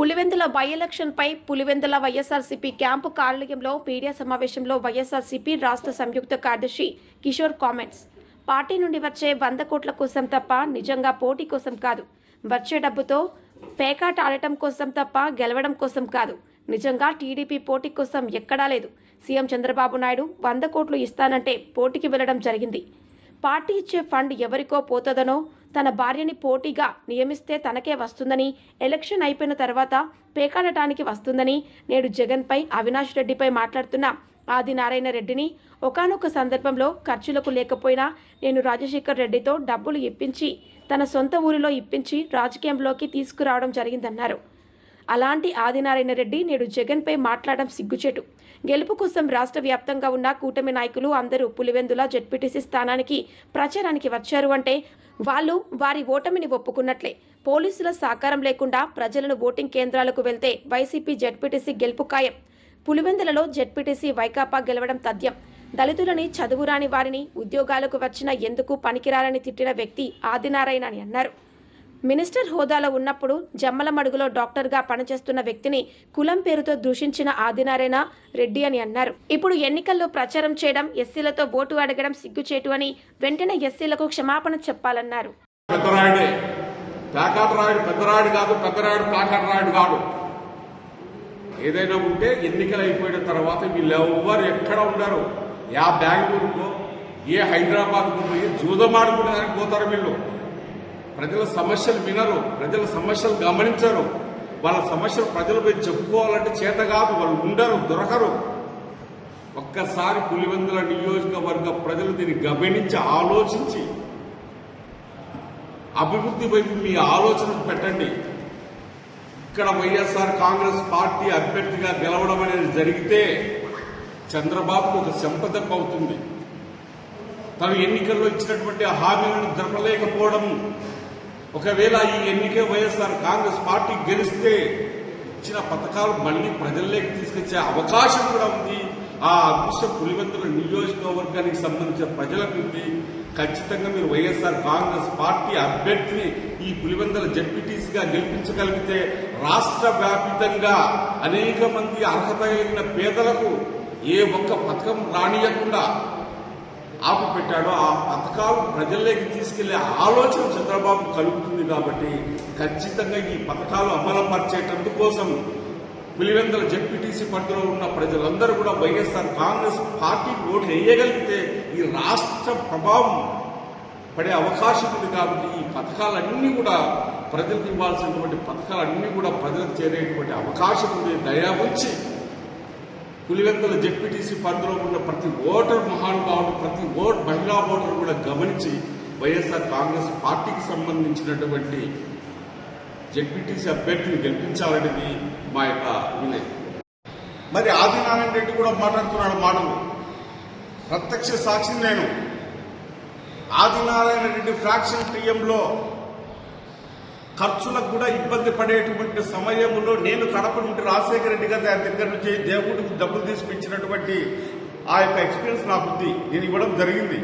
Pulivendula by election పై Pulivendula YSRCP camp కార్యాలయంలో media సమావేశంలో వైఎస్ఆర్సీపీ రాష్ట్ర సంయుక్త కార్యదర్శి కిషోర్ కామెంట్స్. పార్టీ నుండి వచ్చే వంద కోట్ల కోసం తప్ప నిజంగా పోటీ కోసం కాదు. వచ్చే డబ్బుతో పేకాట ఆడటం కోసం తప్ప గెలవడం కోసం కాదు. నిజంగా టీడీపీ పోటీ కోసం ఎక్కడా లేదు. సీఎం చంద్రబాబు నాయుడు వంద కోట్లు ఇస్తానంటే పోటీకి వెళ్ళడం జరిగింది. పార్టీ ఇచ్చే ఫండ్ ఎవరికో పోతుందనో తన భార్యని పోటీగా నియమిస్తే తనకే వస్తుందని ఎలక్షన్ అయిపోయిన తర్వాత పేకాడటానికి వస్తుందని నేడు జగన్పై అవినాష్ రెడ్డిపై మాట్లాడుతున్న ఆదినారాయణ రెడ్డిని ఒకానొక సందర్భంలో ఖర్చులకు లేకపోయినా నేను రాజశేఖర్ రెడ్డితో డబ్బులు ఇప్పించి తన సొంత ఊరిలో ఇప్పించి రాజకీయంలోకి తీసుకురావడం జరిగిందన్నారు. అలాంటి ఆదినారాయణ రెడ్డి నేడు జగన్పై మాట్లాడడం సిగ్గుచేటు. గెలుపు కోసం రాష్ట్ర వ్యాప్తంగా ఉన్న కూటమి నాయకులు అందరూ పులివెందుల జడ్పీటీసీ స్థానానికి ప్రచారానికి వచ్చారు అంటే వాళ్ళు వారి ఓటమిని ఒప్పుకున్నట్లే. పోలీసుల సహకారం లేకుండా ప్రజలను ఓటింగ్ కేంద్రాలకు వెళ్తే వైసీపీ జడ్పీటీసీ గెలుపు ఖాయం. పులివెందులలో జడ్పీటీసీ వైకాపా గెలవడం తథ్యం. దళితులని చదువురాని వారిని ఉద్యోగాలకు వచ్చిన ఎందుకు పనికిరారని తిట్టిన వ్యక్తి ఆదినారాయణ అని అన్నారు. మినిస్టర్ హోదాలో ఉన్నప్పుడు జమ్మలమడుగులో డాక్టర్గా పనిచేస్తున్న వ్యక్తిని కులం పేరుతో దూషించిన ఆదినారాయణ రెడ్డి అని అన్నారు. ఇప్పుడు ఎన్నికల్లో ప్రచారం చేయడం ఎస్సీలతో ఓటు అడగడం సిగ్గుచేటు అని వెంటనే ఎస్సీలకు క్షమాపణ చెప్పాలన్నారు. ఏదైనా ఉంటే ఎన్నికలు అయిపోయిన తర్వాత వీళ్ళు ఎవ్వరు ఎక్కడ ఉండరు. యా బెంగళూరులో ఏ హైదరాబాద్కు పోయి జూదమాడుకునేదానికి పోతారు వీళ్ళు. ప్రజల సమస్యలు వినరు ప్రజల సమస్యలు గమనించరు. వాళ్ళ సమస్యలు ప్రజలపై చెప్పుకోవాలంటే చేత కాదు వాళ్ళు ఉండరు దొరకరు. ఒక్కసారి పులివెందుల నియోజకవర్గ ప్రజలు దీన్ని గమనించి ఆలోచించి అభివృద్ధి వైపు మీ ఆలోచన పెట్టండి. ఇక్కడ వైఎస్ఆర్ కాంగ్రెస్ పార్టీ అభ్యర్థిగా గెలవడం అనేది జరిగితే చంద్రబాబుకు ఒక సంపదం అవుతుంది. తను ఎన్నికల్లో ఇచ్చినటువంటి హామీలను జరపలేకపోవడం ఒకవేళ ఈ ఎన్నికే వైఎస్ఆర్ కాంగ్రెస్ పార్టీ గెలిస్తే ఇచ్చిన పథకాలు మళ్ళీ ప్రజల్లోకి తీసుకొచ్చే అవకాశం కూడా ఉంది. ఆ అదృష్టం పులివెందుల నియోజకవర్గానికి సంబంధించిన ప్రజలకు ఉంది. ఖచ్చితంగా మీరు వైఎస్ఆర్ కాంగ్రెస్ పార్టీ అభ్యర్థిని ఈ పులివెందుల జడ్పీటీసీగా గెలిపించగలిగితే రాష్ట్ర వ్యాపితంగా అనేక మంది అర్హత కలిగిన పేదలకు ఏ ఒక్క పథకం రానియకుండా ఆపు పెట్టాడో ఆ పథకాలు ప్రజల్లోకి తీసుకెళ్ళే ఆలోచన చంద్రబాబు కలుగుతుంది కాబట్టి ఖచ్చితంగా ఈ పథకాలు అమలుపరిచేటందు కోసం పులివెందుల జడ్పీటీసీ పరిధిలో ఉన్న ప్రజలందరూ కూడా వైఎస్ఆర్ కాంగ్రెస్ పార్టీ ఓట్లు వేయగలిగితే ఈ రాష్ట్ర ప్రభావం పడే అవకాశం ఉంది కాబట్టి ఈ పథకాలన్నీ కూడా ప్రజలకు ఇవ్వాల్సినటువంటి పథకాలన్నీ కూడా ప్రజలకు చేరేటువంటి అవకాశం ఉంది. దయా ఉంచి పులివెందుల జెడ్పీటీసీ పరిధిలో ఉన్న ప్రతి ఓటర్ మహానుభావుడు ప్రతి ఓట్ మహిళా ఓటర్ కూడా గమనించి వైఎస్ఆర్ కాంగ్రెస్ పార్టీకి సంబంధించినటువంటి జెడ్పీటీసీ అభ్యర్థిని గెలిపించాలనేది మా యొక్క వినయం. మరి ఆదినారాయణ రెడ్డి కూడా మాట్లాడుతున్నాడు మాటలు. ప్రత్యక్ష సాక్షి నేను. ఆదినారాయణ రెడ్డి ఫ్రాక్షన్ టీఎంలో ఖర్చులకు కూడా ఇబ్బంది పడేటువంటి సమయంలో నేను కడప నుండి రాజశేఖర రెడ్డి గారి దగ్గర నుంచి దేవుడికి డబ్బులు తీసుకొచ్చినటువంటి ఆ యొక్క ఎక్స్పీరియన్స్ నాకు ఉంది నేను ఇవ్వడం జరిగింది.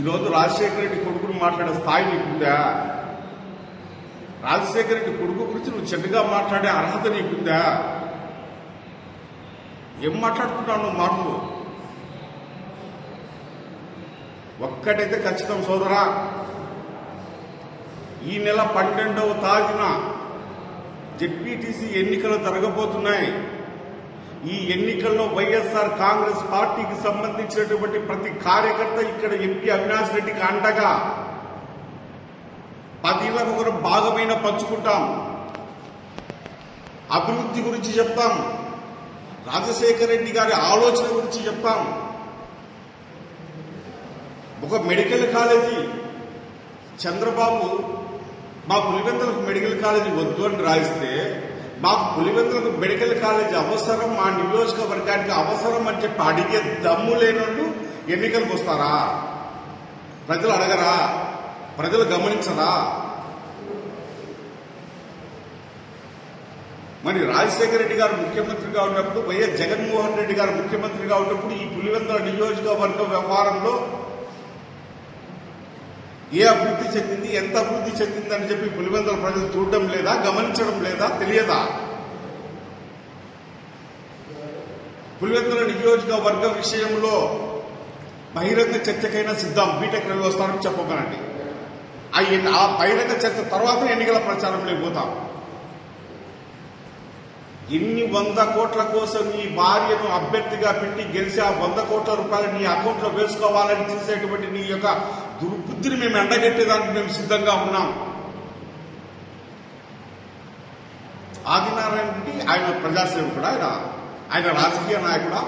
ఈరోజు రాజశేఖర రెడ్డి కొడుకుని మాట్లాడే స్థాయి నీకుందా? రాజశేఖర రెడ్డి కొడుకు గురించి నువ్వు చెడ్డగా మాట్లాడే అర్హత నీకుందా? ఏం మాట్లాడుతున్నావు నువ్వు మాటలు? ఒక్కటైతే ఖచ్చితం సోదరా ఈ నెల పన్నెండవ తారీఖున జెడ్పీటీసీ ఎన్నికలు జరగబోతున్నాయి. ఈ ఎన్నికల్లో వైఎస్ఆర్ కాంగ్రెస్ పార్టీకి సంబంధించినటువంటి ప్రతి కార్యకర్త ఇక్కడ ఎంపీ అవినాష్ రెడ్డికి అండగా పదిలకు ఒకరు భాగమైన పంచుకుంటాం. అభివృద్ధి గురించి చెప్తాం. రాజశేఖర రెడ్డి గారి ఆలోచన గురించి చెప్తాం. ఒక మెడికల్ కాలేజీ చంద్రబాబు మా పులివెందులకు మెడికల్ కాలేజీ వద్దు అని రాయిస్తే మాకు పులివెందులకు మెడికల్ కాలేజీ అవసరం మా నియోజకవర్గానికి అవసరం అని చెప్పి అడిగే దమ్ము లేనోళ్ళు ఎన్నికలకు వస్తారా? ప్రజలు అడగరా? ప్రజలు గమనించరా? మరి రాజశేఖర రెడ్డి గారు ముఖ్యమంత్రిగా ఉన్నప్పుడు వైఎస్ జగన్మోహన్ రెడ్డి గారు ముఖ్యమంత్రిగా ఉన్నప్పుడు ఈ పులివెందుల నియోజకవర్గ వ్యవహారంలో ఏ అభివృద్ధి చెందింది ఎంత అభివృద్ధి చెందింది అని చెప్పి పులివెందుల ప్రజలు చూడడం లేదా గమనించడం లేదా తెలియదా? పులివెందుల నియోజకవర్గ విషయంలో బహిరంగ చర్చకైనా సిద్ధం. బీటెక్ రవి వస్తారని చెప్పగలండి ఆ ఆ బహిరంగ చర్చ తర్వాత ఎన్నికల ప్రచారంలోకి పోతాం. ఇన్ని వంద కోట్ల కోసం నీ భార్యను అభ్యర్థిగా పెట్టి గెలిచి ఆ వంద కోట్ల రూపాయలు నీ అకౌంట్లో వేసుకోవాలని చేసేటువంటి నీ యొక్క దుర్బుద్ధిని మేము ఎండగట్టేదానికి మేము సిద్ధంగా ఉన్నాం. ఆదినారాయణ రెడ్డి ఆయన ప్రజాసేవకుడు? ఆయన ఆయన రాజకీయ నాయకుడా?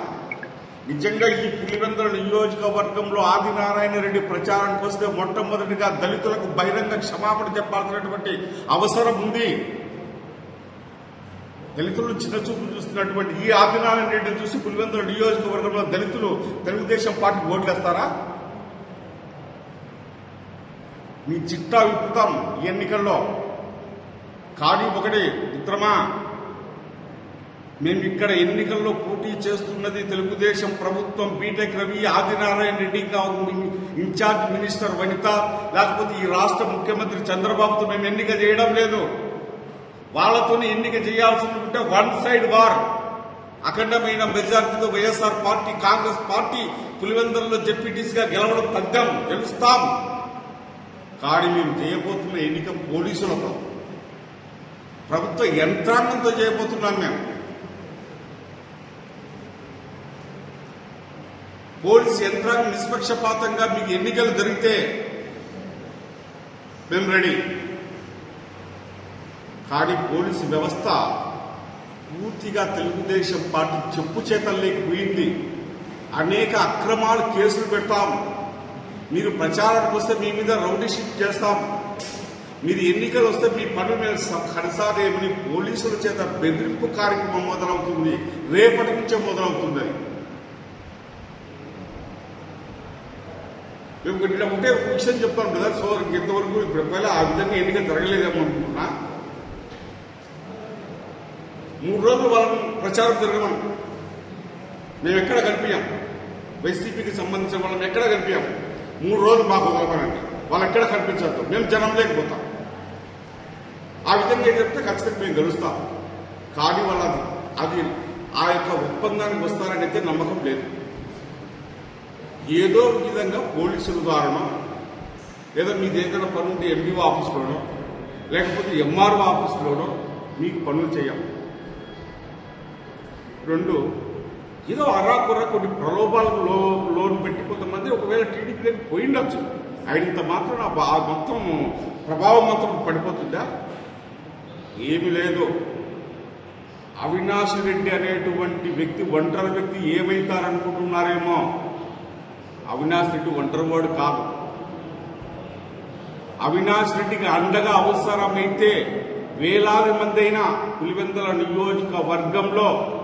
నిజంగా ఈ పులివెందుల నియోజకవర్గంలో ఆదినారాయణ రెడ్డి ప్రచారానికి వస్తే మొట్టమొదటిగా దళితులకు బహిరంగ క్షమాపణ చెప్పాల్సినటువంటి అవసరం ఉంది. దళితులు చిన్న చూపు చూస్తున్నటువంటి ఈ ఆదినారాయణ రెడ్డిని చూసి పులివెందుల నియోజకవర్గంలో దళితులు తెలుగుదేశం పార్టీ ఓట్లేస్తారా? మీ చిట్టా విప్పుతాం ఈ ఎన్నికల్లో. కానీ ఒకటి మిత్రమా? మేము ఇక్కడ ఎన్నికల్లో పోటీ చేస్తున్నది తెలుగుదేశం ప్రభుత్వం B Tech Ravi Adinarayana Reddy incharge minister Vanitha లేకపోతే ఈ రాష్ట్ర ముఖ్యమంత్రి చంద్రబాబుతో మేము ఎన్నిక చేయడం లేదు. వాళ్ళతోనే ఎన్నిక చేయాల్సి ఉంటే వన్ సైడ్ వార్. అఖండమైన మెజార్టీతో వైఎస్ఆర్ పార్టీ కాంగ్రెస్ పార్టీ పులివెందులలో జెడ్పీటీసీగా గెలవడం తగ్గం. గెలుస్తాం. కానీ మేము చేయబోతున్న ఎన్నిక పోలీసులతో ప్రభుత్వ యంత్రాంగంతో చేయబోతున్నాం మేము. పోలీస్ యంత్రాంగం నిష్పక్షపాతంగా మీకు ఎన్నికలు జరిగితే మేము రెడీ. కానీ పోలీసు వ్యవస్థ పూర్తిగా తెలుగుదేశం పార్టీ చెప్పు చేతల్లోకి పోయింది అనేక అక్రమాలు కేసులు పెడతాం. మీరు ప్రచారానికి వస్తే మీ మీద రౌడీ చేస్తాం. మీరు ఎన్నికలు వస్తే మీ పని మీద కనసాగేమని పోలీసుల చేత బెదిరింపు కార్యక్రమం మొదలవుతుంది. రేపటి నుంచే మొదలవుతుంది. మేము ఇక్కడ ఉంటే విషయం చెప్తాను కదా సో ఇంతవరకు ఇప్పుడు ఒకవేళ ఆ విధంగా ఎన్నిక జరగలేదేమో అనుకుంటున్నా మూడు రోజులు వాళ్ళని ప్రచారం జరగమని. మేము ఎక్కడ కనిపించాం? వైసీపీకి సంబంధించిన వాళ్ళని ఎక్కడ కనిపించాం? మూడు రోజులు మాకు వదలమనండి వాళ్ళు ఎక్కడ కనిపించద్దు. మేము జనం లేకపోతాం. ఆ విధంగా చెప్తే ఖచ్చితంగా మేము గెలుస్తాం. కానీ వాళ్ళ అది ఆ యొక్క ఒప్పందానికి వస్తారని అయితే నమ్మకం లేదు. ఏదో ఒక విధంగా పోలీసుల ద్వారానో లేదా మీ ఏదైనా పని ఉంటే ఎండిఓ ఆఫీస్లోనో లేకపోతే ఎంఆర్ఓ ఆఫీస్లోనో మీకు పనులు చేయాలి. రెండు ఏదో అరాకురా కొన్ని ప్రలోభాలకు లో లోన్ పెట్టి కొంతమంది ఒకవేళ టీడీపీలోకి పోయిండొచ్చు. ఆయనంత మాత్రం ఆ ఆ మొత్తం ప్రభావం మాత్రం పడిపోతుందా? ఏమి లేదు. అవినాష్ రెడ్డి అనేటువంటి వ్యక్తి ఒంటరి వ్యక్తి ఏమైతారనుకుంటున్నారేమో? అవినాష్ రెడ్డి ఒంటరివాడు కాదు. అవినాష్ రెడ్డికి అండగా అవసరమైతే వేలాది మంది అయినా పులివెందుల నియోజకవర్గంలో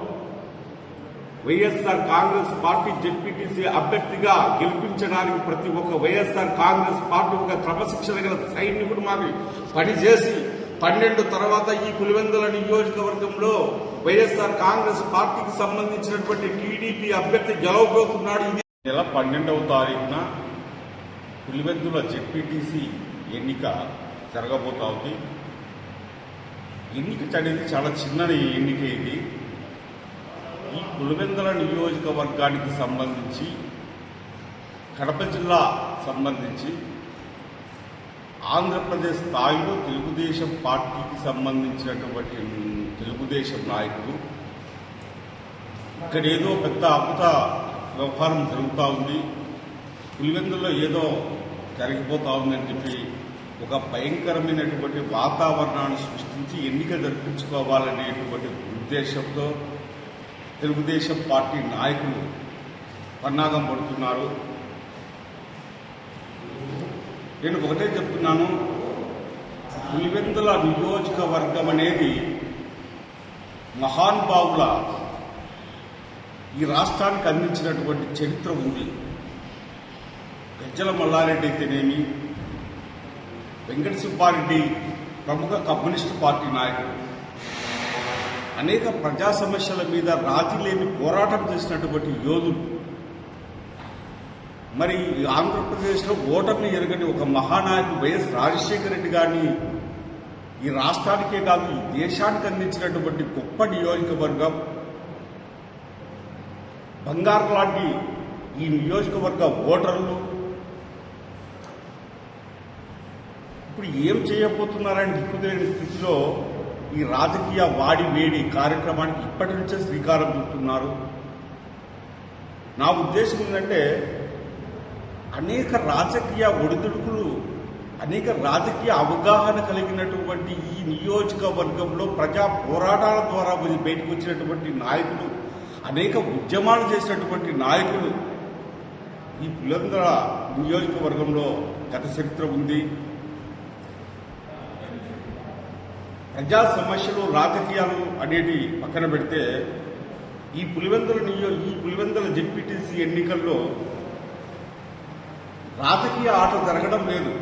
వైఎస్ఆర్ కాంగ్రెస్ పార్టీ జెడ్పీటీసీ అభ్యర్థిగా గెలిపించడానికి ప్రతి ఒక్క వైఎస్ఆర్ కాంగ్రెస్ పార్టీ ఒక క్రమశిక్షణ గల సైనికుడు మాకు పనిచేసి పన్నెండు తర్వాత ఈ పులివెందుల నియోజకవర్గంలో వైఎస్ఆర్ కాంగ్రెస్ పార్టీకి సంబంధించినటువంటి టీడీపీ అభ్యర్థి గెలవబోతున్నాడు. ఇది నెల పన్నెండవ తారీఖున పులివెందుల జెడ్పీటీసీ ఎన్నిక జరగబోతా ఉంది. ఎన్నిక అనేది చాలా చిన్నది ఎన్నిక ఇది. పులివెందుల నియోజకవర్గానికి సంబంధించి కడప జిల్లా సంబంధించి ఆంధ్రప్రదేశ్ స్థాయిలో తెలుగుదేశం పార్టీకి సంబంధించినటువంటి తెలుగుదేశం నాయకులు. ఇక్కడ ఏదో పెద్ద అద్భుత వ్యవహారం జరుగుతూ ఉంది. పులివెందుల్లో ఏదో జరిగిపోతా ఉందని చెప్పి ఒక భయంకరమైనటువంటి వాతావరణాన్ని సృష్టించి ఎన్నిక జరిపించుకోవాలనేటువంటి ఉద్దేశంతో తెలుగుదేశం పార్టీ నాయకులు పన్నాగం పడుతున్నారు. నేను ఒకటే చెప్తున్నాను పులివెందుల నియోజకవర్గం అనేది మహానుభావుల ఈ రాష్ట్రానికి అందించినటువంటి చరిత్ర ఉంది. గజ్జల మల్లారెడ్డి అయితేనేమి వెంకట సుబ్బారెడ్డి ప్రముఖ కమ్యూనిస్టు పార్టీ నాయకుడు. అనేక ప్రజా సమస్యల మీద రాజీ లేని పోరాటం చేసినటువంటి యోధులు. మరి ఈ ఆంధ్రప్రదేశ్లో ఓటమి ఎరగని ఒక మహానాయకుడు వైఎస్ రాజశేఖర రెడ్డి గారిని ఈ రాష్ట్రానికే కాదు ఈ దేశానికి అందించినటువంటి గొప్ప నియోజకవర్గం. బంగారు లాంటి ఈ నియోజకవర్గ ఓటర్లు. ఇప్పుడు ఏం చేయబోతున్నారని దిక్కులేని స్థితిలో ఈ రాజకీయ వాడి వేడి కార్యక్రమానికి ఇప్పటి నుంచే శ్రీకారం చుడుతున్నారు నా ఉద్దేశం ఏంటంటే అనేక రాజకీయ ఒడిదుడుకులు అనేక రాజకీయ అవగాహన కలిగినటువంటి ఈ నియోజకవర్గంలో ప్రజా పోరాటాల ద్వారా బయటకు వచ్చినటువంటి నాయకులు అనేక ఉద్యమాలు చేసినటువంటి నాయకులు ఈ పులందర నియోజకవర్గంలో గత చరిత్ర ఉంది. ప్రజా సమస్యలు రాజకీయాలు అనేటి పక్కన పెడితే ఈ పులివెందుల నియో ఈ పులివెందుల జెడ్పీటీసీ ఎన్నికల్లో రాజకీయ ఆట జరగడం లేదు.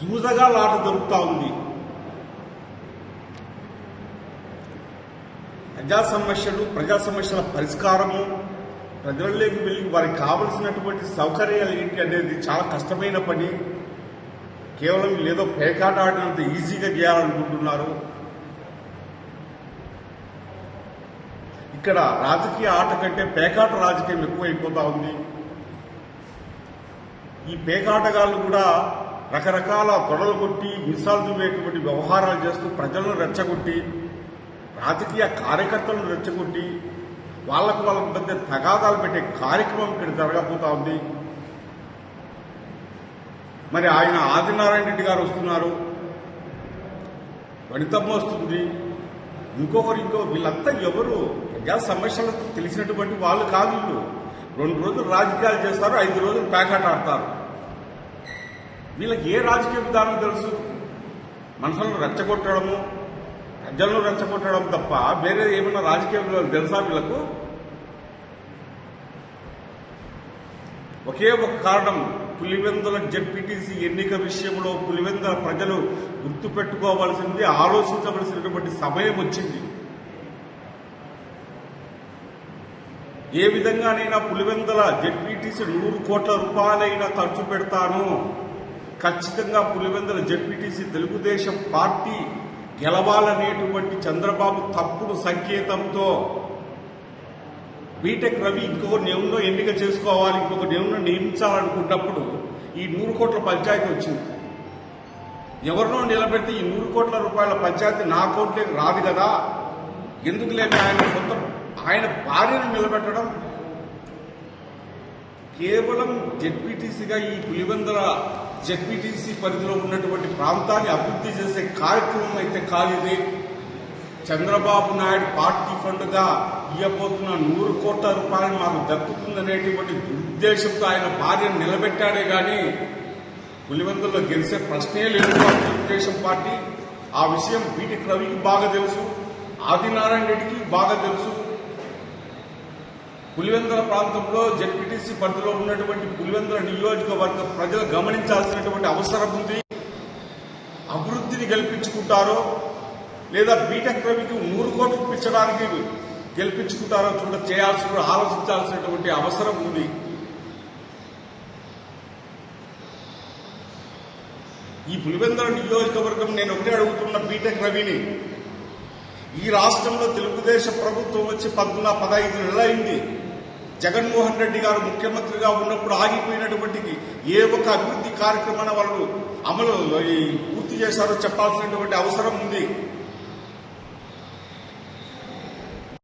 చూసగా ఆట జరుగుతూ ఉంది. ప్రజా సమస్యలు ప్రజా సమస్యల పరిష్కారము ప్రజల్లోకి వెళ్ళి వారికి కావలసినటువంటి సౌకర్యాలు ఏంటి అనేది చాలా కష్టమైన పని. కేవలం ఏదో పేకాట ఆడినంత ఈజీగా చేయాలనుకుంటున్నారు. ఇక్కడ రాజకీయ ఆట కంటే పేకాట రాజకీయం ఎక్కువైపోతా ఉంది. ఈ పేకాటగాళ్ళు కూడా రకరకాల తొడలు కొట్టి మిసాలు చూపేటువంటి వ్యవహారాలు చేస్తూ ప్రజలను రెచ్చగొట్టి రాజకీయ కార్యకర్తలను రెచ్చగొట్టి వాళ్ళకు వాళ్ళకు మధ్య తగాదాలు పెట్టే కార్యక్రమం ఇక్కడ జరగబోతా ఉంది. మరి ఆయన ఆదినారాయణ రెడ్డి గారు వస్తున్నారు. వనితమ్మ వస్తుంది. ఇంకొకరు ఇంకో వీళ్ళంతా ఎవరు? గ్యాస్ సమస్యలకు తెలిసినటువంటి వాళ్ళు కాదు వీళ్ళు. రెండు రోజులు రాజకీయాలు చేస్తారు ఐదు రోజులు ప్యాకెట్ ఆడతారు. వీళ్ళకి ఏ రాజకీయ విధానం తెలుసు? మనుషులను రెచ్చగొట్టడము ప్రజలను రెచ్చగొట్టడం తప్ప వేరే ఏమైనా రాజకీయ విధానం తెలుసా వీళ్ళకు? ఒకే ఒక కారణం. పులివెందుల జడ్పీటీసీ ఎన్నిక విషయంలో పులివెందుల ప్రజలు గుర్తుపెట్టుకోవాల్సింది ఆలోచించవలసినటువంటి సమయం వచ్చింది. ఏ విధంగానైనా పులివెందుల జడ్పీటీసీ నూరు కోట్ల రూపాయలైనా ఖర్చు పెడతాను. ఖచ్చితంగా పులివెందుల జడ్పీటీసీ తెలుగుదేశం పార్టీ గెలవాలనేటువంటి చంద్రబాబు తప్పుడు సంకేతంతో బీటెక్ రవి ఇంకొక నెలలో ఎన్నిక చేసుకోవాలి ఇంకొక నెలలో నియమించాలనుకున్నప్పుడు ఈ నూరు కోట్ల పంచాయతీ వచ్చింది. ఎవరినో నిలబెడితే ఈ నూరు కోట్ల రూపాయల పంచాయతీ నా అకౌంట్లోకి రాదు కదా. ఎందుకు లేని ఆయన సొంత? ఆయన భార్యను నిలబెట్టడం. కేవలం జెడ్పీటీసీగా ఈ పులివెందుల జెడ్పీటీసీ పరిధిలో ఉన్నటువంటి ప్రాంతాన్ని అభివృద్ధి చేసే కార్యక్రమం అయితే కాలేదే. చంద్రబాబు నాయుడు పార్టీ ఫండ్గా ఇవ్వబోతున్న నూరు కోట్ల రూపాయలు మాకు దక్కుతుందనేటువంటి ఉద్దేశంతో ఆయన భార్యను నిలబెట్టాడే కానీ పులివెందుల్లో గెలిచే ప్రశ్నే లేదు తెలుగుదేశం పార్టీ. ఆ విషయం బీటి రవికి బాగా తెలుసు ఆదినారాయణ రెడ్డికి బాగా తెలుసు. పులివెందుల ప్రాంతంలో జెడ్పీటీసీ పరిధిలో ఉన్నటువంటి పులివెందుల నియోజకవర్గ ప్రజలు గమనించాల్సినటువంటి అవసరం ఉంది. అభివృద్ధిని గెలిపించుకుంటారో లేదా బీటెక్ రవికి నూరు కోట్లు ఇప్పించడానికి గెలిపించుకుంటారో చూడ చేయాల్సిన ఆలోచించాల్సినటువంటి అవసరం ఉంది. ఈ పులివెందుల నియోజకవర్గం నేను ఒకటే అడుగుతున్న బీటెక్ రవిని. ఈ రాష్ట్రంలో తెలుగుదేశం ప్రభుత్వం వచ్చి పద్నా పదహైదు నెలలైంది. జగన్మోహన్ రెడ్డి గారు ముఖ్యమంత్రిగా ఉన్నప్పుడు ఆగిపోయినటువంటి ఏ ఒక్క అభివృద్ధి కార్యక్రమాన్ని వాళ్ళు అమలు ఈ పూర్తి చేశారో చెప్పాల్సినటువంటి అవసరం ఉంది.